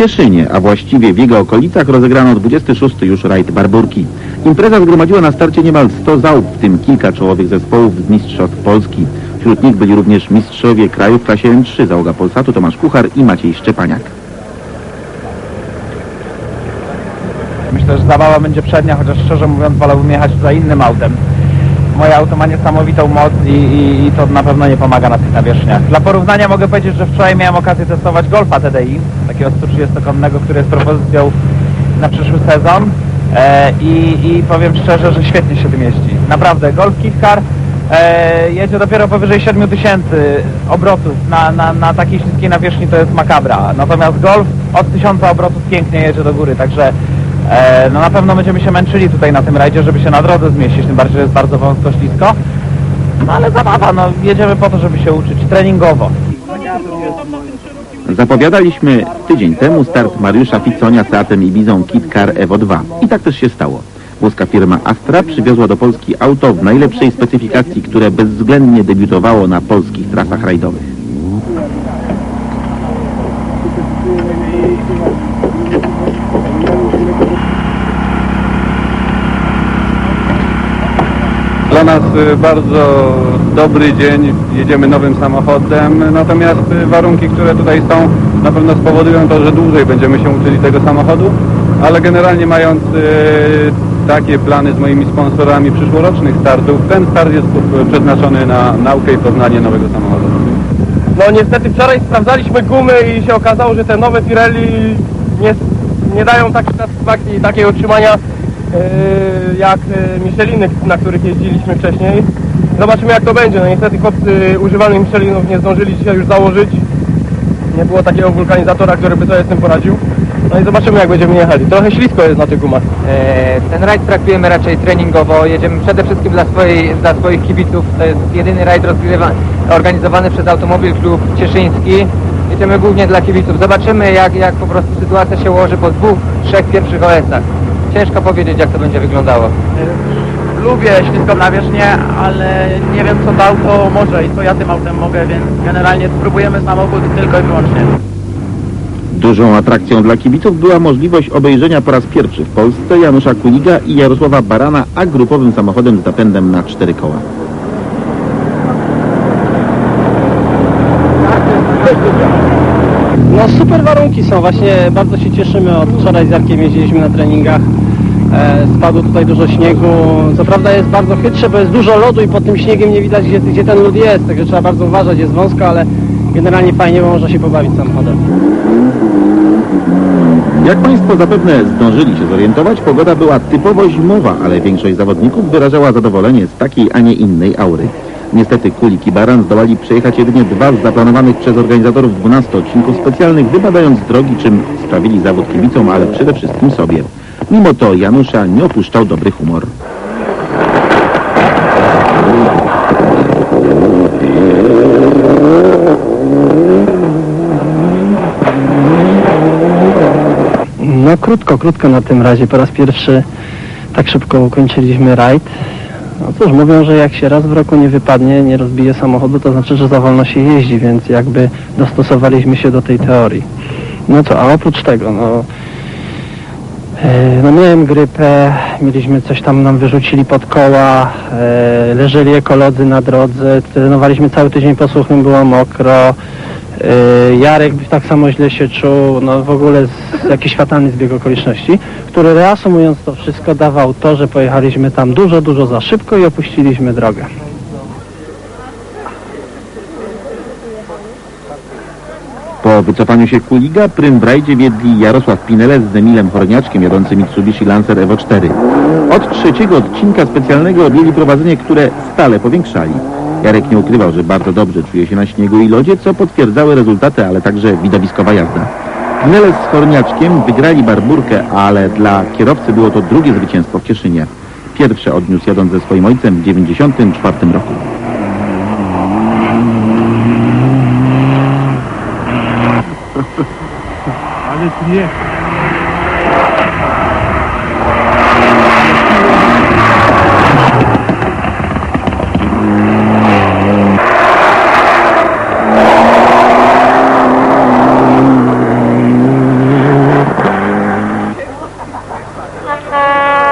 Cieszynie, a właściwie w jego okolicach rozegrano 26 już rajd Barburki. Impreza zgromadziła na starcie niemal 100 załup, w tym kilka czołowych zespołów z Mistrzostw Polski. Wśród nich byli również mistrzowie kraju w klasie M3, załoga Polsatu Tomasz Kuchar i Maciej Szczepaniak. Myślę, że zabawa będzie przednia, chociaż szczerze mówiąc wolałbym jechać za innym autem. Moje auto ma niesamowitą moc i, i, i to na pewno nie pomaga na tych nawierzchniach. Dla porównania mogę powiedzieć, że wczoraj miałem okazję testować Golfa TDI, takiego 130-konnego, który jest propozycją na przyszły sezon e, i, i powiem szczerze, że świetnie się tym jeździ. Naprawdę, Golf Kit Car e, jedzie dopiero powyżej 7000 obrotów na, na, na takiej śliskiej nawierzchni to jest makabra. Natomiast Golf od 1000 obrotów pięknie jedzie do góry, także E, no na pewno będziemy się męczyli tutaj na tym rajdzie, żeby się na drodze zmieścić, tym bardziej, że jest bardzo wąsko, ślisko. No ale zabawa, no jedziemy po to, żeby się uczyć treningowo. Zapowiadaliśmy tydzień temu start Mariusza Ficonia Seatem Ibizą Kit Car Evo 2. I tak też się stało. Włoska firma Astra przywiozła do Polski auto w najlepszej specyfikacji, które bezwzględnie debiutowało na polskich trasach rajdowych. Dla nas y, bardzo dobry dzień, jedziemy nowym samochodem, natomiast y, warunki, które tutaj są, na pewno spowodują to, że dłużej będziemy się uczyli tego samochodu, ale generalnie mając y, takie plany z moimi sponsorami przyszłorocznych startów, ten start jest przeznaczony na naukę i poznanie nowego samochodu. No niestety wczoraj sprawdzaliśmy gumy i się okazało, że te nowe Pirelli nie, nie dają takiej satysfakcji i takiej utrzymania yy, jak yy, Micheliny, na których jeździliśmy wcześniej. Zobaczymy jak to będzie. No niestety chłopcy używanych Michelinów nie zdążyli dzisiaj już założyć. Nie było takiego wulkanizatora, który by sobie z tym poradził. No i zobaczymy jak będziemy jechali. Trochę ślisko jest na tych gumach. E, Ten rajd traktujemy raczej treningowo. Jedziemy przede wszystkim dla, swojej, dla swoich kibiców. To jest jedyny rajd organizowany przez Automobil Klub Cieszyński. Jedziemy głównie dla kibiców. Zobaczymy jak, jak po prostu sytuacja się ułoży po dwóch, trzech pierwszych OS-ach. Ciężko powiedzieć jak to będzie wyglądało. Lubię śliską nawierzchnię, ale nie wiem co to auto może i co ja tym autem mogę, więc generalnie spróbujemy samochód tylko i wyłącznie. Dużą atrakcją dla kibiców była możliwość obejrzenia po raz pierwszy w Polsce Janusza Kuliga i Jarosława Barana a grupowym samochodem z napędem na cztery koła. No super warunki są, właśnie bardzo się cieszymy. Od wczoraj z Jarkiem jeździliśmy na treningach. E, spadło tutaj dużo śniegu. Co prawda jest bardzo chytrze, bo jest dużo lodu i pod tym śniegiem nie widać gdzie, gdzie ten lód jest, także trzeba bardzo uważać, jest wąsko, ale generalnie fajnie, bo można się pobawić samochodem. Jak Państwo zapewne zdążyli się zorientować, pogoda była typowo zimowa, ale większość zawodników wyrażała zadowolenie z takiej, a nie innej aury. Niestety Kulik i Baran zdołali przejechać jedynie dwa z zaplanowanych przez organizatorów 12 odcinków specjalnych, wybadając drogi, czym sprawili zawód kibicom, ale przede wszystkim sobie. Mimo to Janusza nie opuszczał dobry humor. No krótko, krótko na tym razie. Po raz pierwszy tak szybko ukończyliśmy rajd. No cóż, mówią, że jak się raz w roku nie wypadnie, nie rozbije samochodu, to znaczy, że za wolno się jeździ, więc jakby dostosowaliśmy się do tej teorii. No co, a oprócz tego, no... e, No miałem grypę, mieliśmy coś tam nam wyrzucili pod koła, e, leżeli ekolodzy na drodze, trenowaliśmy cały tydzień po suchym, było mokro. E, Jarek tak samo źle się czuł, no w ogóle jakiś fatalny zbieg okoliczności, który reasumując to wszystko dawał to, że pojechaliśmy tam dużo, dużo za szybko i opuściliśmy drogę. Po wycofaniu się Kuliga, prym w rajdzie wiedli Jarosław Pinele z Emilem Horniaczkiem jadący Mitsubishi Lancer Evo 4. Od trzeciego odcinka specjalnego objęli prowadzenie, które stale powiększali. Jarek nie ukrywał, że bardzo dobrze czuje się na śniegu i lodzie, co potwierdzały rezultaty, ale także widowiskowa jazda. Pinele z Horniaczkiem wygrali barburkę, ale dla kierowcy było to drugie zwycięstwo w Cieszynie. Pierwsze odniósł jadąc ze swoim ojcem w 1994 roku. ale dnie.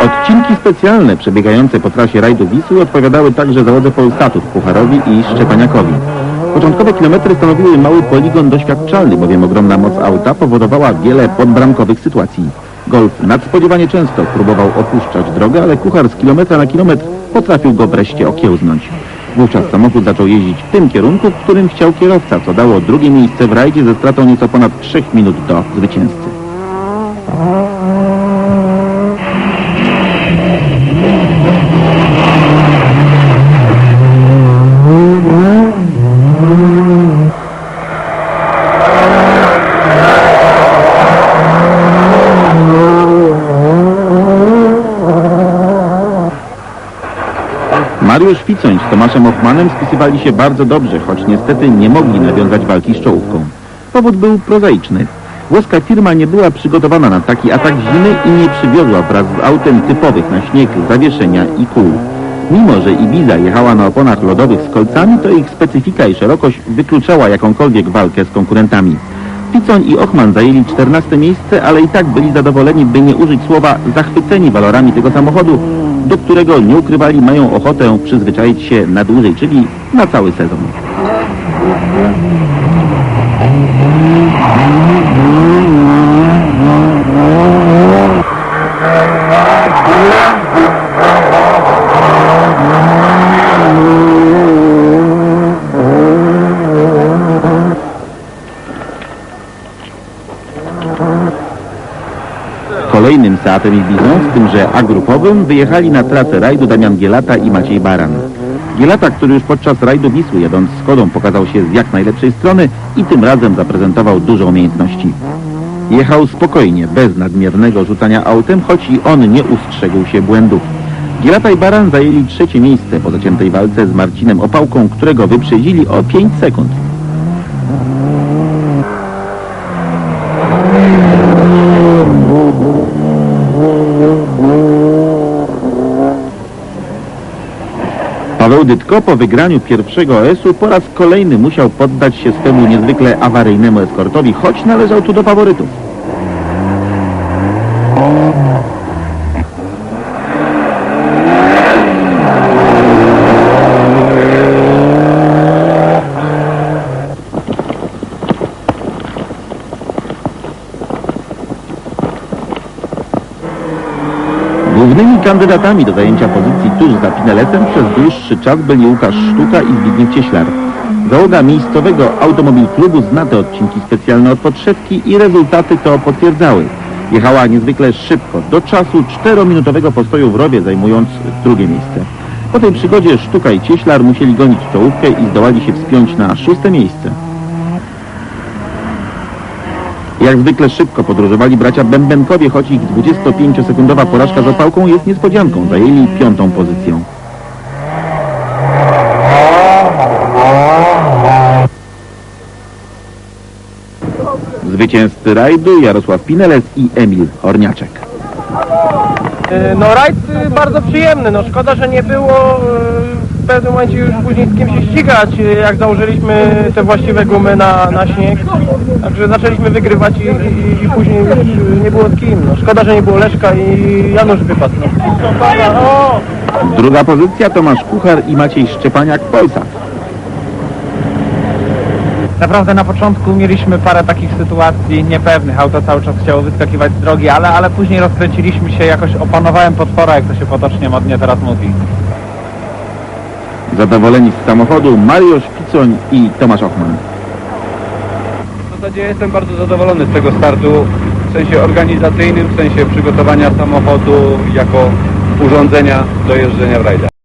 Odcinki specjalne przebiegające po trasie rajdu Wisły odpowiadały także załodze Polstatów Pucharowi i Szczepaniakowi. Początkowe kilometry stanowiły mały poligon doświadczalny, bowiem ogromna moc auta powodowała wiele podbramkowych sytuacji. Golf nadspodziewanie często próbował opuszczać drogę, ale kuchar z kilometra na kilometr potrafił go wreszcie okiełznąć. Wówczas samochód zaczął jeździć w tym kierunku, w którym chciał kierowca, co dało drugie miejsce w rajdzie ze stratą nieco ponad 3 minut do zwycięzcy. Mariusz Ficoń z Tomaszem Hoffmanem spisywali się bardzo dobrze, choć niestety nie mogli nawiązać walki z czołówką. Powód był prozaiczny. Włoska firma nie była przygotowana na taki atak zimy i nie przywiozła wraz z autem typowych na śnieg zawieszenia i kół. Mimo, że Ibiza jechała na oponach lodowych z kolcami, to ich specyfika i szerokość wykluczała jakąkolwiek walkę z konkurentami. Ficoń i Ochman zajęli 14 miejsce, ale i tak byli zadowoleni, by nie użyć słowa zachwyceni walorami tego samochodu, do którego nie ukrywali mają ochotę przyzwyczaić się na dłużej, czyli na cały sezon. Kolejnym Seatem Ibizą, w tymże A-grupowym, wyjechali na trasę rajdu Damian Gielata i Maciej Baran. Gielata, który już podczas rajdu Wisły jadąc Skodą pokazał się z jak najlepszej strony i tym razem zaprezentował dużo umiejętności. Jechał spokojnie, bez nadmiernego rzucania autem, choć i on nie ustrzegł się błędów. Gielata i Baran zajęli trzecie miejsce po zaciętej walce z Marcinem Opałką, którego wyprzedzili o 5 sekund. Paweł Dytko po wygraniu pierwszego OS-u po raz kolejny musiał poddać się swemu niezwykle awaryjnemu eskortowi, choć należał tu do faworytów. Głównymi kandydatami do zajęcia pozycji tuż za Pinelesem przez dłuższy czas byli Łukasz Sztuka i Zbigniew Cieślar. Załoga miejscowego automobil klubu zna te odcinki specjalne od podszewki i rezultaty to potwierdzały. Jechała niezwykle szybko, do czasu czterominutowego postoju w rowie, zajmując drugie miejsce. Po tej przygodzie Sztuka i Cieślar musieli gonić czołówkę i zdołali się wspiąć na szóste miejsce. Jak zwykle szybko podróżowali bracia Bębenkowie, choć ich 25-sekundowa porażka z opałką jest niespodzianką. Zajęli piątą pozycję. Zwycięzcy rajdu Jarosław Pineles i Emil Horniaczek. Y, No rajd y, bardzo przyjemny, no szkoda, że nie było y, pewnym momencie już później z kim się ścigać, y, jak założyliśmy te właściwe gumy na, na śnieg. Także zaczęliśmy wygrywać i, i, i później już nie było z kim. No, szkoda, że nie było Leszka i Janusz wypadł. No. Druga pozycja Tomasz Kuchar i Maciej Szczepaniak Polsat. Naprawdę na początku mieliśmy parę takich sytuacji niepewnych. Auto cały czas chciało wyskakiwać z drogi, ale, ale później rozkręciliśmy się, jakoś opanowałem potwora, jak to się potocznie modnie teraz mówi. Zadowoleni z samochodu Mariusz Picoń i Tomasz Ochman. W zasadzie jestem bardzo zadowolony z tego startu w sensie organizacyjnym, w sensie przygotowania samochodu jako urządzenia do jeżdżenia w rajdach.